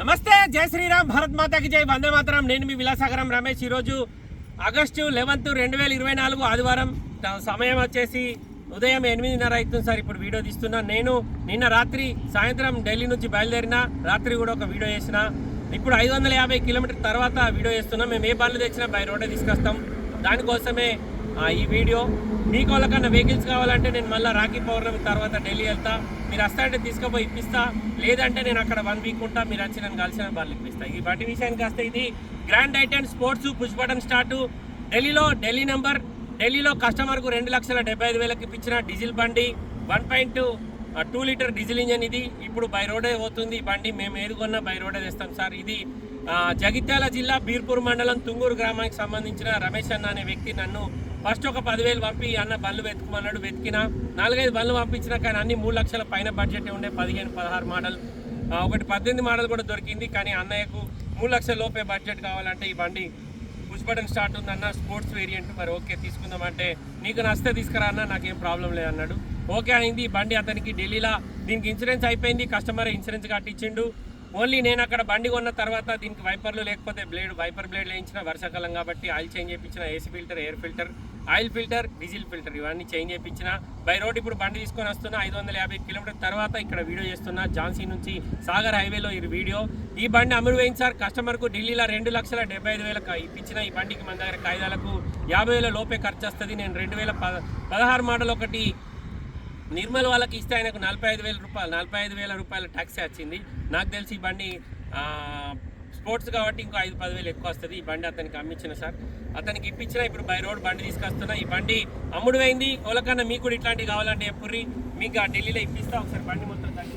నమస్తే జై శ్రీరామ్ భారత్ మాతాకి జై వందే మాతరం. నేను మీ విలాసాగరం రమేష్. ఈరోజు ఆగస్టు లెవెన్త్ రెండు వేల ఇరవై నాలుగు ఆదివారం. సమయం వచ్చేసి ఉదయం ఎనిమిదిన్నర అవుతుంది సార్. ఇప్పుడు వీడియో తీస్తున్నా. నేను నిన్న రాత్రి సాయంత్రం ఢిల్లీ నుంచి బయలుదేరిన రాత్రి కూడా ఒక వీడియో చేసిన. ఇప్పుడు ఐదు వందల యాభై కిలోమీటర్ తర్వాత వీడియో చేస్తున్నాం. మేము ఏ బండ్లు తెచ్చినా బై రోడ్డే తీసుకొస్తాం. దానికోసమే ఈ వీడియో మీకు వాళ్ళకన్నా వెహికల్స్ కావాలంటే నేను మళ్ళీ రాఖీ పౌర్ణమి తర్వాత ఢిల్లీ వెళ్తా. మీరు వస్తారంటే తీసుకుపోయి ఇప్పిస్తా. లేదంటే నేను అక్కడ వన్ వీక్ ఉంటా. మీరు వచ్చి నన్ను కలిసిన వాళ్ళు ఇప్పిస్తా ఈ బట్టి విషయానికి వస్తే ఇది grand i ten sports push button start ఢిల్లీలో ఢిల్లీ నెంబర్ ఢిల్లీలో కస్టమర్కు రెండు లక్షల డెబ్బై ఐదు వేలకు ఇప్పించిన డీజిల్ బండి. One point two litre diesel engine ఇది. ఇప్పుడు బై రోడే పోతుంది. ఈ బండి మేము ఏది బై రోడే తెస్తాం సార్. ఇది జగిత్యాల జిల్లా బీర్పూర్ మండలం తుంగూరు గ్రామానికి సంబంధించిన రమేష్ అన్న అనే వ్యక్తి నన్ను ఫస్ట్ ఒక పదివేలు పంపి అన్న బండ్లు వెతుకుమన్నాడు వెతికిన. నాలుగైదు బండ్లు పంపించిన కానీ అన్ని మూడు లక్షల పైన బడ్జెట్ ఉండే పదిహేను పదహారు మోడల్ ఒకటి పద్దెనిమిది మోడల్ కూడా దొరికింది కానీ అన్నయ్యకు మూడు లక్షల లోపే బడ్జెట్ కావాలంటే ఈ బండి పుష్ బటన్ స్టార్ట్ ఉందన్న స్పోర్ట్స్ వేరియంట్ మరి ఓకే తీసుకుందాం అంటే నీకు నచ్చితే తీసుకురా అన్న నాకేం ప్రాబ్లం లేదన్నాడు ఓకే అయింది బండి అతనికి ఢిల్లీలో దీనికి ఇన్సూరెన్స్ అయిపోయింది కస్టమర్ ఇన్సూరెన్స్ కట్టించిండు. ఓన్లీ నేను అక్కడ బండి కొన్న తర్వాత దీనికి వైపర్లు లేకపోతే బ్లేడ్ వైపర్ బ్లేడ్ వేయించిన వర్షాకాలం కాబట్టి ఆయిల్ చేంజ్ చేయించిన AC filter air filter oil filter diesel filter ఇవన్నీ చేంజ్ చేయించిన. బై రోడ్ ఇప్పుడు బండి తీసుకొని వస్తున్నా ఐదు వందల యాభై కిలోమీటర్ తర్వాత ఇక్కడ వీడియో చేస్తున్నా ఝాన్సీ నుంచి సాగర్ హైవేలో ఈ వీడియో. ఈ బండి అమలు వేయింది సార్. కస్టమర్కు ఢిల్లీలో రెండు లక్షల డెబ్బై ఐదు వేలకు ఇప్పించిన ఈ బండికి మన దగ్గర కాయిదాలకు యాభై వేల లోపే ఖర్చు వస్తుంది. నేను రెండు వేల పద పదహారు మోడల్ ఒకటి నిర్మల్ వాళ్ళకి ఇస్తే ఆయనకు నలభై ఐదు వేల రూపాయలు నలభై ఐదు వేల రూపాయల ట్యాక్సీ వచ్చింది. నాకు తెలిసి ఈ బండి స్పోర్ట్స్ కాబట్టి ఇంకో ఐదు పదివేలు ఎక్కువ వస్తుంది. ఈ బండి అతనికి అమ్మించిన సార్. అతనికి ఇప్పించిన ఇప్పుడు బై రోడ్ బండి తీసుకొస్తున్నా. ఈ బండి అమ్ముడు అయింది ఓలకన్నా మీకు కూడా ఇట్లాంటివి కావాలంటే ఎప్పుడు మీకు ఆ ఢిల్లీలో ఇప్పిస్తా. ఒకసారి బండి మొత్తం తగ్గి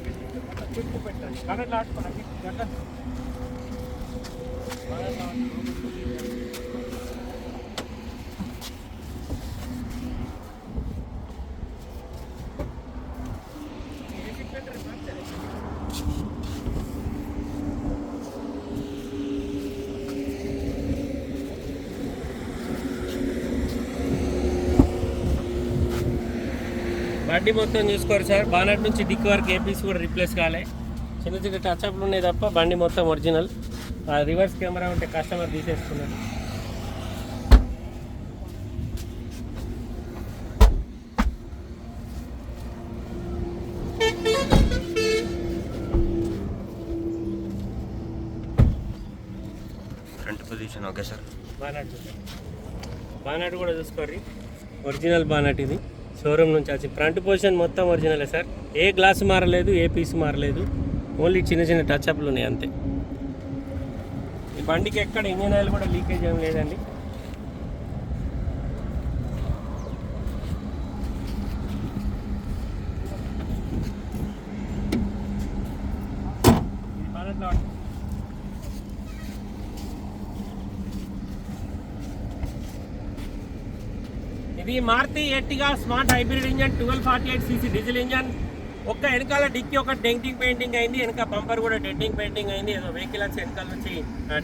చుట్టూ పెట్టండి. కరెంట్ ఆడుకోండి బండి మొత్తం చూసుకోరు సార్. బానట్ నుంచి డిక్ వరకు ఏ పీస్ కూడా రీప్లేస్ కాలే. చిన్న చిన్న టచ్ అప్లు ఉన్నాయి తప్ప బండి మొత్తం ఒరిజినల్ రివర్స్ కెమెరా ఉంటే customer తీసేసుకున్నాడు front position okay sir bonnet bonnet కూడా చూసుకోర్రి. ఒరిజినల్ బానట్ ఇది. షోరూమ్ నుంచి వచ్చి ఫ్రంట్ పొజిషన్ మొత్తం ఒరిజినలే సార్. ఏ గ్లాస్ మారలేదు ఏ పీస్ మారలేదు. ఓన్లీ చిన్న చిన్న టచ్ అప్లు ఉన్నాయి అంతే. ఈ బండికి ఎక్కడ ఇంజన్ ఆయిల్ కూడా లీకేజ్ ఏం లేదండి. ఇది ఇది Maruti Ertiga smart hybrid engine twelve forty eight CC diesel engine. ఒక్క వెనకాల డిక్కీ ఒక డెంటింగ్ పెయింటింగ్ అయింది వెనక బంపర్ కూడా డెంటింగ్ పెయింటింగ్ అయింది. ఏదో వెహికల్ వచ్చి వెనకాల నుంచి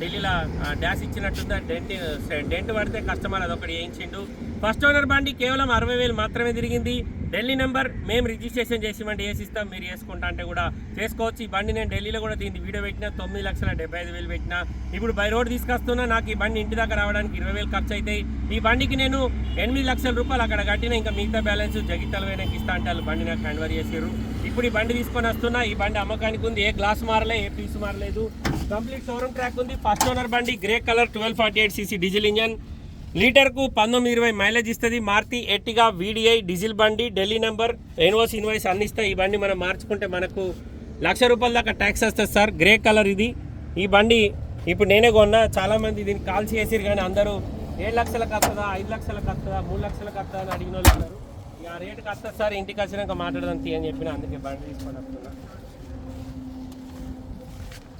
ఢిల్లీలో డ్యాష్ డాష్ ఇచ్చినట్టుంది. డెంట్ డెంట్ పడితే కస్టమర్ అదొకటి వేయించిండు. ఫస్ట్ ఓనర్ బండి కేవలం అరవై వేలు మాత్రమే తిరిగింది. ఢిల్లీ నెంబర్ మేము రిజిస్ట్రేషన్ చేసిమంటే వేసి ఇస్తాం మీరు వేసుకుంటా అంటే కూడా చేసుకోవచ్చు. ఈ బండి నేను ఢిల్లీలో కూడా దీన్ని వీడియో పెట్టిన తొమ్మిది లక్షల డెబ్బై ఐదు వేలు పెట్టిన. ఇప్పుడు బై రోడ్ తీసుకొస్తున్నా నాకు ఈ బండి ఇంటి దాకా రావడానికి ఇరవై వేలు ఖర్చు అవుతాయి ఈ బండికి నేను ఎనిమిది లక్షల రూపాయలు అక్కడ కట్టిన ఇంకా మిగతా బ్యాలెన్స్ జగిత్తాల వేయడానికి ఇస్తా అంటే వాళ్ళు బండి నాకు కన్వర్ చేసారు ఇప్పుడు ఈ బండి తీసుకొని వస్తున్నా ఈ బండి అమ్మకానికి ఉంది ఏ గ్లాస్ మారలే ఏ పీస్ మారలేదు. కంప్లీట్ షోరూమ్ ట్రాక్ ఉంది ఫస్ట్ ఓనర్ బండి grey colour twelve forty eight CC diesel engine. లీటర్కు పంతొమ్మిది ఇరవై మైలేజ్ ఇస్తుంది. మారుతి ఎట్టిగా వీడిఐ డీజిల్ బండి ఢిల్లీ నెంబర్ రెన్వోస్ ఇన్వాయిస్ అందిస్తాయి ఈ బండి మనం మార్చుకుంటే మనకు లక్ష రూపాయల దాకా ట్యాక్స్ వస్తుంది సార్. గ్రే కలర్ ఇది. ఈ బండి ఇప్పుడు నేనే కొన్నా. చాలామంది దీన్ని కాల్ చేసిరు కానీ అందరూ ఏడు లక్షలకు వస్తుందా ఐదు లక్షలకు వస్తుందా మూడు లక్షలకు వస్తుందా అని అడిగిన వాళ్ళు ఉన్నారు. ఇక ఆ రేటుకి వస్తుంది సార్. ఇంటికి వచ్చినాక మాట్లాడదాం తీ అని చెప్పిన అందుకే బండి తీసుకొని వస్తున్నా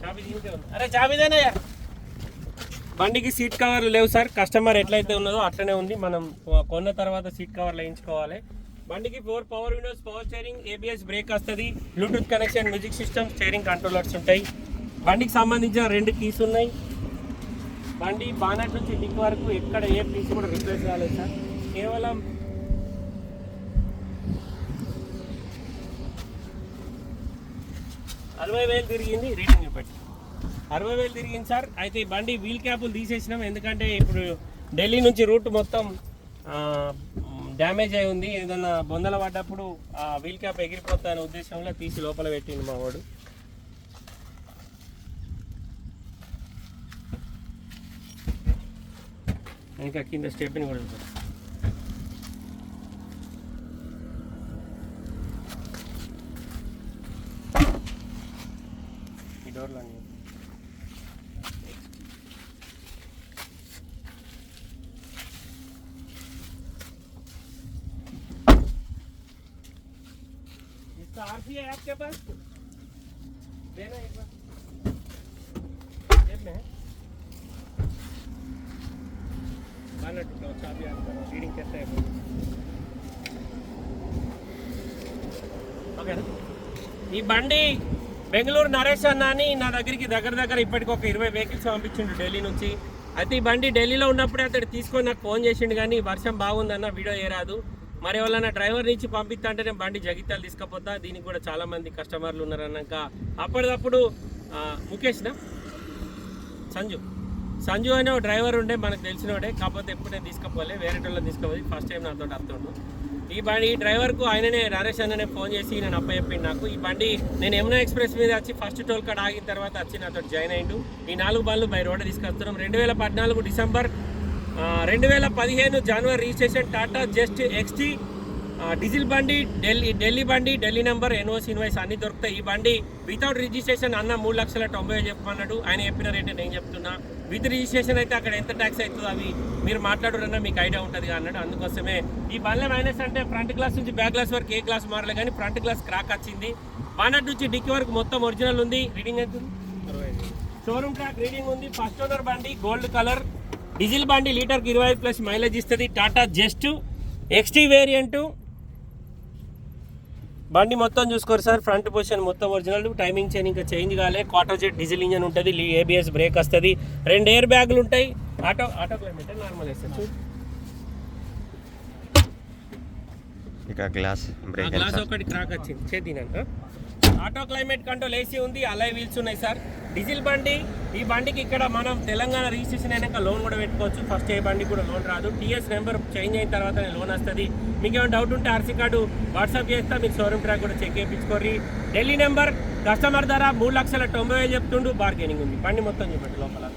చాబీ అరే చాబీదేనయ్యా. బండికి సీట్ కవర్లు లేవు సార్. కస్టమర్ ఎట్లయితే ఉన్నదో అట్లనే ఉంది. మనం కొన్న తర్వాత సీట్ కవర్లు వేయించుకోవాలి. బండికి four power windows power steering ABS brake వస్తుంది. Bluetooth connection music system steering controllers ఉంటాయి. బండికి సంబంధించిన రెండు కీస్ ఉన్నాయి. బండి బానట్ నుంచి డిక్ వరకు ఎక్కడ ఏ పీస్ కూడా రిప్లేస్ కాలేదు సార్. కేవలం అరవై వేలు తిరిగింది రేటింగ్ పెట్టి అరవై వేలు తిరిగింది సార్. అయితే ఈ బండి వీల్ క్యాపులు తీసేసినాం. ఎందుకంటే ఇప్పుడు ఢిల్లీ నుంచి రూట్ మొత్తం డ్యామేజ్ అయి ఉంది. ఏదైనా బొందల పడ్డప్పుడు ఆ వీల్ క్యాప్ ఎగిరిపోతా అనే ఉద్దేశంలో తీసి లోపల పెట్టిండు మా వాడు. ఇంకా కింద స్టెప్ని కూడా ఉంటుంది ఈ డోర్లో అన్నీ इसका आरसी है आपके पास देना एक बार जेब में है बाना टुकड़ा चाबी आपका रीडिंग कैसे है बोलो ఓకేనా ఈ బండి బెంగళూరు నరేష్ అన్న అని నా దగ్గరికి దగ్గర దగ్గర ఇప్పటికి ఒక ఇరవై వెహికల్స్ పంపించిండు ఢిల్లీ నుంచి అయితే ఈ బండి ఢిల్లీలో ఉన్నప్పుడే అతడు తీసుకొని నాకు ఫోన్ చేసిండు కానీ వర్షం బాగుందన్న వీడియో ఏరాదు మరి ఎవరైనా డ్రైవర్ నుంచి పంపిస్తా అంటే నేను బండి జగిత్యాలు తీసుకపోతా. దీనికి కూడా చాలా మంది కస్టమర్లు ఉన్నారు అన్నాక అప్పటికప్పుడు ముఖేష్నా? సంజు. సంజు అనే ఒక డ్రైవర్ ఉండే మనకు తెలిసినోడే. కాకపోతే ఎప్పుడు నేను తీసుకపోలే. వేరే వాళ్ళని తీసుకుపోయి ఫస్ట్ టైం నాతో అర్థండు ఈ బండి ఈ డ్రైవర్కు ఆయననే నరేష్ అన్ననే ఫోన్ చేసి నేను అప్పచెప్పిండు నాకు. ఈ బండి నేను యమునా ఎక్స్ప్రెస్ మీద వచ్చి ఫస్ట్ టోల్ కాడ ఆగిన తర్వాత వచ్చి నాతో జాయిన్ అయ్యిండు ఈ నాలుగు బండ్లు బై రోడ్ తీసుకొస్తున్నాం. రెండు వేల పద్నాలుగు డిసెంబర్ రెండు వేల పదిహేను జనవరి registration Tata Zest XT diesel బండి ఢిల్లీ ఢిల్లీ బండి ఢిల్లీ నెంబర్ ఎన్ఓసి ఇన్వాయిస్ అన్ని దొరుకుతాయి. ఈ బండి వితౌట్ రిజిస్ట్రేషన్ అన్న మూడు లక్షల తొంభై వేలు చెప్పమన్నాడు. ఆయన చెప్పిన రేటే నేను చెప్తున్నా. విత్ రిజిస్ట్రేషన్ అయితే అక్కడ ఎంత ట్యాక్స్ అవుతుందో అవి మీరు మాట్లాడురన్నా మీకు ఐడియా ఉంటుంది అన్నాడు. అందుకోసమే ఈ బండ్ల మైనస్ అంటే ఫ్రంట్ గ్లాస్ నుంచి బ్యాక్ గ్లాస్ వరకు ఏ గ్లాస్ మారలే కానీ ఫ్రంట్ గ్లాస్ క్రాక్ వచ్చింది. బానట్ నుంచి డిక్కీ వరకు మొత్తం ఒరిజినల్ ఉంది. రీడింగ్ ఎంత షోరూమ్ ట్రాక్ రీడింగ్ ఉంది. ఫస్ట్ ఓనర్ బండి గోల్డ్ కలర్ డీజిల్ బండి లీటర్కి ఇరవై ప్లస్ మైలేజ్ ఇస్తుంది. టాటా జస్ట్ ఎక్స్టీ వేరియంట్ బండి మొత్తం చూసుకోరు సార్. ఫ్రంట్ పొజిషన్ మొత్తం ఒరిజినల్ టైమింగ్ చైన్ ఇంకా చేంజ్ కాలే. క్వార్టర్ జెట్ డీజిల్ ఇంజన్ ఉంటుంది. ఏబిఎస్ బ్రేక్ వస్తుంది. రెండు ఎయిర్ బ్యాగులు ఉంటాయి. ఆటో ఆటో క్లైమేట్ నార్మల్ వేస్తారు చూడు ఇక గ్లాస్ బ్రేక్ గ్లాస్ ఒకటి క్రాక్ వచ్చింది. చేతినంట ఆటో క్లైమేట్ కంట్రోల్ ఏసీ ఉంది. అలాయ్ వీల్స్ ఉన్నాయి సార్. డీజిల్ బండి ఈ బండికి ఇక్కడ మనం తెలంగాణ రిజిస్ట్రేషన్ అయినాక లోన్ కూడా పెట్టుకోవచ్చు. ఫస్ట్ ఏ బండి కూడా లోన్ రాదు. టీఎస్ నెంబర్ చేంజ్ అయిన తర్వాత లోన్ వస్తుంది. మీకు ఏమైనా డౌట్ ఉంటే ఆర్సీ కార్డు వాట్సాప్ చేస్తా. మీరు షోరూమ్ ట్రాక్ కూడా చెక్ చేయించుకోరి ఢిల్లీ నెంబర్ కస్టమర్ ధర మూడు లక్షల తొంభై వేలు చెప్తుండు. బార్గెనింగ్ ఉంది. బండి మొత్తం చూపండి లోపల.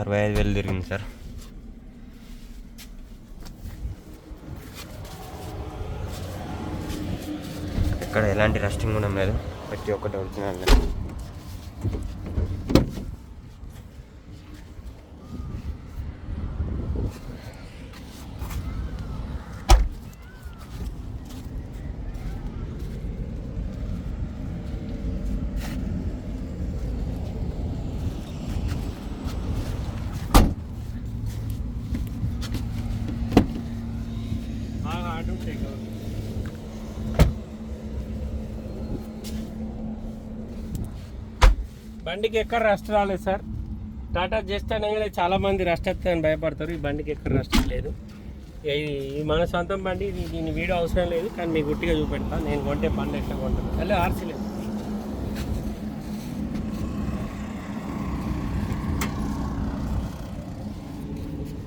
అరవై ఐదు వేలు తిరిగింది సార్. ఇక్కడ ఎలాంటి రెస్టింగ్ కూడా లేదు. ప్రతి ఒక్కటి ఒరిజినల్ బాగా హార్డ్ ఉంటాయి కదా బండికి ఎక్కడ రెస్ట్ రాలేదు సార్. టాటా జస్ట్ అనగానే చాలామంది రెస్ట్ వస్తాయని భయపడతారు. ఈ బండికి ఎక్కడ రెస్ట్ లేదు. ఇది మన సొంతం బండి దీని వీడియో అవసరం లేదు కానీ మీకు గుట్టిగా చూపెడతా. నేను కొంటే బండి ఎట్లా కొంటాను అలా ఆర్సీ లేదు.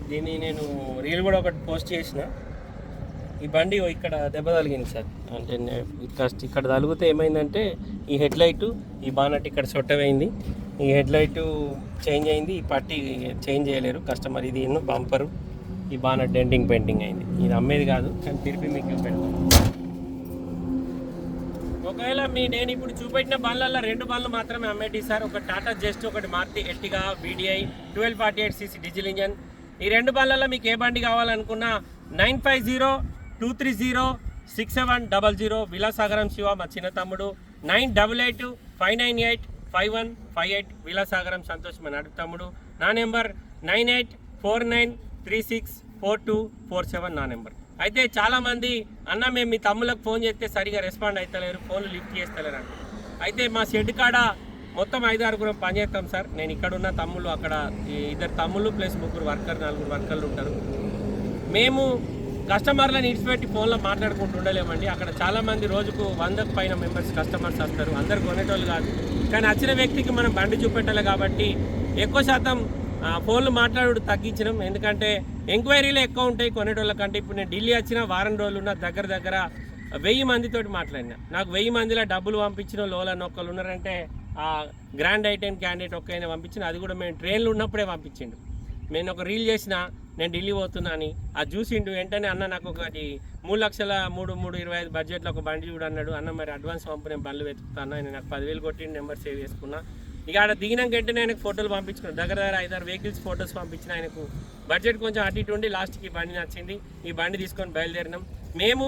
దీన్ని నేను రీల్ కూడా ఒకటి పోస్ట్ చేసిన. ఈ బండి ఇక్కడ దెబ్బ తగిలింది సార్. అంటే నే- ఇక్కడ ఇక్కడ తగిలితే ఏమైందంటే ఈ హెడ్ లైటు ఈ బానట్ ఇక్కడ సొట్టమైంది ఈ హెడ్ లైటు చేంజ్ అయింది. ఈ పట్టి చేంజ్ చేయలేరు. కస్టమర్ ఇది ఎన్నో బంపరు. ఈ బానట్ డెంటింగ్ పెయింటింగ్ అయింది. ఇది అమ్మేది కాదు కానీ తిరిపి మీకు పెడతాను ఒకవేళ మీ నేను ఇప్పుడు చూపెట్టిన బండ్లల్లో రెండు బండ్లు మాత్రమే అమ్మేటి సార్. ఒక టాటా జస్ట్ ఒకటి Maruti Ertiga VDI twelve forty eight CC diesel engine. ఈ రెండు బండ్లలో మీకు ఏ బండి కావాలనుకున్నా nine five zero two three zero six seven double zero Vilasagaram Shiva మా చిన్న తమ్ముడు. Nine double eight five nine eight five one five eight Vilasagaram Santosh మా నడుపు తమ్ముడు. నా number nine eight four nine three six four two four seven నా number. అయితే చాలామంది అన్న మేము మీ తమ్ములకు ఫోన్ చేస్తే సరిగా రెస్పాండ్ అవుతలేరు ఫోన్లు లిఫ్ట్ చేస్తలేరు అంటే. అయితే మా షెడ్ కాడ మొత్తం ఐదు ఆరుగురం పనిచేస్తాం సార్. నేను ఇక్కడున్న తమ్ముళ్ళు అక్కడ ఇద్దరు తమ్ముళ్ళు ప్లస్ ముగ్గురు వర్కర్ నలుగురు వర్కర్లు ఉంటారు. మేము కస్టమర్లను ఇడిచిపెట్టి ఫోన్లో మాట్లాడుకుంటూ ఉండలేమండి. అక్కడ చాలామంది రోజుకు వందకు పైన మెంబర్స్ కస్టమర్స్ వస్తారు. అందరు కొనేటోళ్ళు కాదు. కానీ వచ్చిన వ్యక్తికి మనం బండి చూపెట్టాలి కాబట్టి ఎక్కువ శాతం ఫోన్లు మాట్లాడు తగ్గించడం. ఎందుకంటే ఎంక్వైరీలు ఎక్కువ ఉంటాయి కొనేటోళ్ళ కంటే. ఇప్పుడు నేను ఢిల్లీ వచ్చిన వారం రోజులు ఉన్న దగ్గర దగ్గర వెయ్యి మందితోటి మాట్లాడినా. నాకు వెయ్యి మందిలో డబ్బులు పంపించిన లోలని ఒకళ్ళు ఉన్నారంటే ఆ గ్రాండ్ ఐటెన్ క్యాండిడేట్ ఒక్కైనా పంపించిన. అది కూడా మేము ట్రైన్లో ఉన్నప్పుడే పంపించిండు. నేను ఒక రీల్ చేసిన నేను ఢిల్లీ పోతున్నా అని. అది చూసిండు వెంటనే అన్న నాకు ఒకటి మూడు లక్షల మూడు మూడు ఇరవై ఐదు బడ్జెట్లో ఒక బండి చూడు అన్నాడు. అన్న మరి అడ్వాన్స్ పంపు నేను బండ్లు వెతుకుతాను నేను నాకు పదివేలు కొట్టి నెంబర్ సేవ్ చేసుకున్నా. ఇక ఆడ దిగినాక వెంటనే ఆయనకు ఫోటోలు పంపించుకున్నాను దగ్గర దగ్గర ఐదారు వెహికల్స్ ఫోటోస్ పంపించిన ఆయనకు. బడ్జెట్ కొంచెం అటు ఇటు ఉండి లాస్ట్కి బండి నచ్చింది. ఈ బండి తీసుకొని బయలుదేరినాం. మేము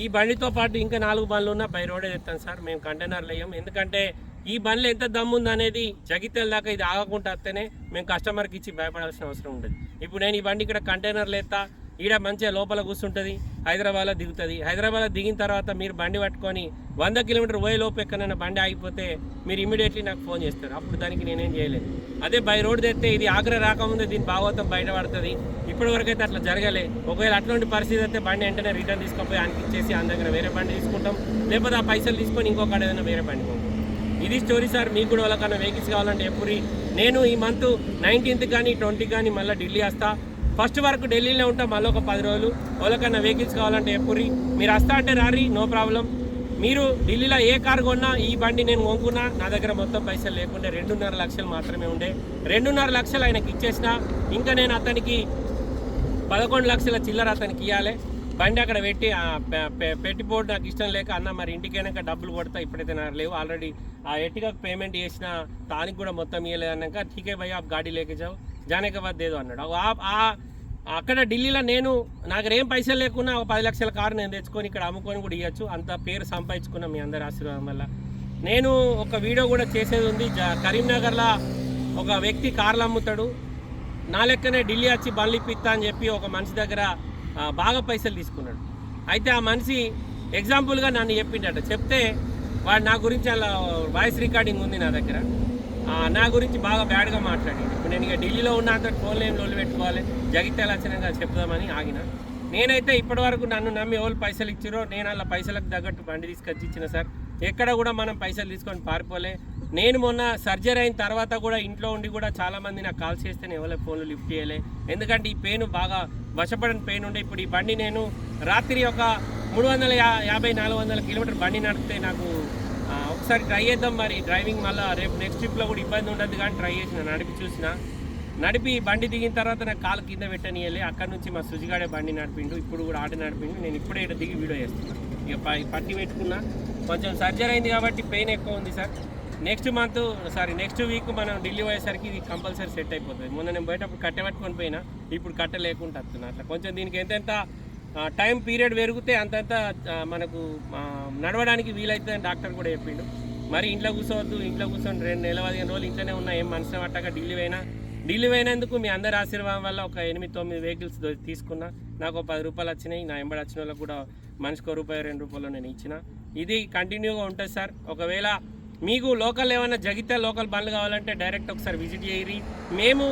ఈ బండితో పాటు ఇంకా నాలుగు బండ్లు ఉన్నా బై రోడే తెస్తాం సార్. మేము కంటైనర్లు వేయం. ఎందుకంటే ఈ బండ్లు ఎంత దమ్ముంది అనేది జగిత్యాల దాకా ఇది ఆగకుండా వస్తేనే మేము కస్టమర్కి ఇచ్చి భయపడాల్సిన అవసరం ఉండదు. ఇప్పుడు నేను ఈ బండి ఇక్కడ కంటైనర్లు ఎత్తా ఈడ మంచిగా లోపల కూర్చుంటుంది హైదరాబాద్లో దిగుతుంది. హైదరాబాద్లో దిగిన తర్వాత మీరు బండి పట్టుకొని వంద కిలోమీటర్ పోయే లోపు ఎక్కడైనా బండి ఆగిపోతే మీరు ఇమీడియట్లీ నాకు ఫోన్ చేస్తారు. అప్పుడు దానికి నేనేం చేయలేదు. అదే బై రోడ్ తెస్తే ఇది ఆగ్రా రాకముందే దీని భాగవతం బయటపడుతుంది. ఇప్పటి వరకు అయితే అట్లా జరగలే. ఒకవేళ అట్లాంటి పరిస్థితి అయితే బండి వెంటనే రిటర్న్ తీసుకొని ఆయనకి ఇచ్చేసి ఆయన దగ్గర వేరే బండి తీసుకుంటాం. లేకపోతే ఆ పైసలు తీసుకొని ఇంకొక ఏదైనా వేరే బండి కొంటాం ఇది స్టోరీ సార్ మీకు కూడా వాళ్ళకన్నా వెహికల్స్ కావాలంటే ఎప్పుడు నేను ఈ మంత్ నైన్టీన్త్ కానీ ట్వంటీ కానీ మళ్ళీ ఢిల్లీ వస్తా. ఫస్ట్ వరకు ఢిల్లీలో ఉంటా మళ్ళీ ఒక పది రోజులు. వాళ్ళకన్నా వెహికల్స్ కావాలంటే ఎప్పుడు మీరు వస్తా అంటే రారి నో ప్రాబ్లం మీరు ఢిల్లీలో ఏ కారు కొన్నా ఈ బండి నేను కొనుక్కున్నా నా దగ్గర మొత్తం పైసలు లేకుండా రెండున్నర లక్షలు మాత్రమే ఉండే. రెండున్నర లక్షలు ఆయనకి ఇచ్చేసిన ఇంకా నేను అతనికి పదకొండు లక్షల చిల్లర అతనికి ఇవ్వాలి బండి అక్కడ పెట్టి ఆ పెట్టిపోవడం నాకు ఇష్టం లేక అన్న మరి ఇంటికైనాక డబ్బులు కొడతా ఇప్పుడైతే నాకు లేవు. ఆల్రెడీ ఆ ఎట్టిగా పేమెంట్ చేసిన దానికి కూడా మొత్తం ఇవ్వలేదు అన్నాక ఠీకే భయ్య ఆప్ గాడి లేకే జానకాబాద్ ఏదో అన్నాడు. అక్కడ ఢిల్లీలో నేను నాకు ఏం పైసలు లేకున్నా ఒక పది లక్షల కారు నేను తెచ్చుకొని ఇక్కడ అమ్ముకొని కూడా ఇవ్వచ్చు అంత పేరు సంపాదించుకున్నా మీ అందరి ఆశీర్వాదం వల్ల. నేను ఒక వీడియో కూడా చేసేది ఉంది. కరీంనగర్లో ఒక వ్యక్తి కార్లు అమ్ముతాడు. నా లెక్కనే ఢిల్లీ వచ్చి బండ్లు ఇప్పిస్తా అని చెప్పి ఒక మనిషి దగ్గర బాగా పైసలు తీసుకున్నాడు. అయితే ఆ మనిషి ఎగ్జాంపుల్గా నన్ను చెప్పిండట. చెప్తే వాడు నా గురించి అలా వాయిస్ రికార్డింగ్ ఉంది నా దగ్గర. నా గురించి బాగా బ్యాడ్గా మాట్లాడింది ఇప్పుడు నేను ఇక ఢిల్లీలో ఉన్న అంత ఫోన్లో ఏం పెట్టుకోవాలి. జగిత్యాల వచ్చినాక చెప్దామని ఆగిన. నేనైతే ఇప్పటివరకు నన్ను నమ్మి ఎవరు పైసలు ఇచ్చారో నేను అలా పైసలకు తగ్గట్టు బండి తీసుకొచ్చి ఇచ్చిన సార్. ఎక్కడ కూడా మనం పైసలు తీసుకొని పారిపోలే. నేను మొన్న సర్జరీ అయిన తర్వాత కూడా ఇంట్లో ఉండి కూడా చాలామంది నాకు కాల్ చేస్తే నేను ఎవరి ఫోన్లు లిఫ్ట్ చేయలే. ఎందుకంటే ఈ పెయిన్ బాగా వశపడని పెయిన్ ఉండే. ఇప్పుడు ఈ బండి నేను రాత్రి ఒక మూడు వందల యా- యాభై నాలుగు వందల కిలోమీటర్ బండి నడిపితే నాకు ఒకసారి ట్రై చేద్దాం మరి. డ్రైవింగ్ మళ్ళీ రేపు నెక్స్ట్ ట్రిప్లో కూడా ఇబ్బంది ఉండదు కానీ ట్రై చేసిన నడిపి చూసిన. నడిపి బండి దిగిన తర్వాత నాకు కాలు కింద పెట్టనియలే. అక్కడ నుంచి మా సుజిగాడే బండి నడిపిండు. ఇప్పుడు కూడా ఆట నడిపిండు. నేను ఇప్పుడే ఇక్కడ దిగి వీడియో చేస్తున్నాను ఇక పట్టి పెట్టుకున్నా. కొంచెం సర్జరీ అయింది కాబట్టి పెయిన్ ఎక్కువ ఉంది sir. Next month sorry next week మనం ఢిల్లీ పోయేసరికి ఇది కంపల్సరీ సెట్ అయిపోతుంది. మొన్న నేను బయటప్పుడు కట్టె పట్టుకొని పోయినా ఇప్పుడు కట్ట లేకుండా వస్తున్నా. అట్లా కొంచెం దీనికి ఎంతెంత టైం పీరియడ్ పెరిగితే అంతంత మనకు నడవడానికి వీలవుతుందని డాక్టర్ కూడా చెప్పిండు. మరి ఇంట్లో కూర్చోవద్దు ఇంట్లో కూర్చొని రెండు నెలల పదిహేను రోజులు ఇంట్లోనే ఉన్నా ఏం మనసు పట్టక ఢిల్లీ పోయినా. ఢిల్లీ పోయినందుకు మీ అందరి ఆశీర్వాదం వల్ల ఒక ఎనిమిది తొమ్మిది వెహికల్స్ తీసుకున్నా. నాకు ఒక పది రూపాయలు వచ్చినాయి. నా ఎంబడి వచ్చిన వాళ్ళకి కూడా మనిషికి ఒక రూపాయి రెండు రూపాయలు నేను ఇచ్చిన. ఇది కంటిన్యూగా ఉంటుంది సార్. ఒకవేళ మీకు లోకల్ ఏమైనా జగితే లోకల్ బండ్లు కావాలంటే డైరెక్ట్ ఒకసారి విజిట్ చేయరి. మేము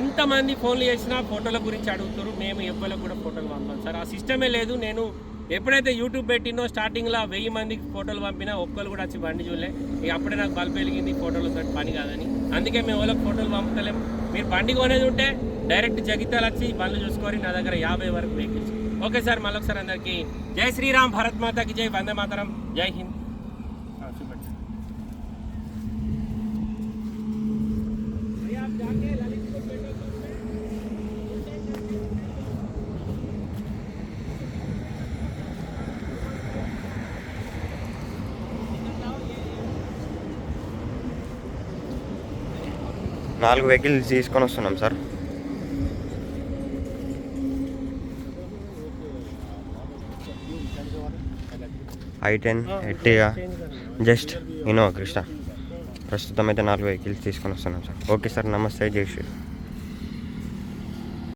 ఎంతమంది ఫోన్లు చేసినా ఫోటోల గురించి అడుగుతారు మేము ఎవ్వరికి కూడా ఫోటోలు పంపాం. సార్ ఆ సిస్టమే లేదు. నేను ఎప్పుడైతే యూట్యూబ్ పెట్టినో స్టార్టింగ్లో వెయ్యి మందికి ఫోటోలు పంపినా ఒక్కరు కూడా వచ్చి బండి చూడలే. ఇక అప్పుడే నాకు బల్బ్ వెలిగింది ఫోటోలతో పని కాదని. అందుకే మేము వాళ్ళకి ఫోటోలు పంపుతలేం మీరు బండి కొనేది ఉంటే డైరెక్ట్ జగిత్యాలు వచ్చి బండ్లు చూసుకొని నా దగ్గర యాభై వరకు వెహికల్స్ ఓకే సార్ మళ్ళొకసారి అందరికీ జై శ్రీరామ్ భరత్ మాతాకి జై వందే మాతరం జై హింద్. నాలుగు వెహికల్స్ తీసుకొని వస్తున్నాం sir. I ten Ertiga Zest Innova Crysta. ప్రస్తుతం అయితే నాలుగు వెహికల్స్ తీసుకొని వస్తున్నాం సార్. ఓకే సార్ నమస్తే జై శ్రీ.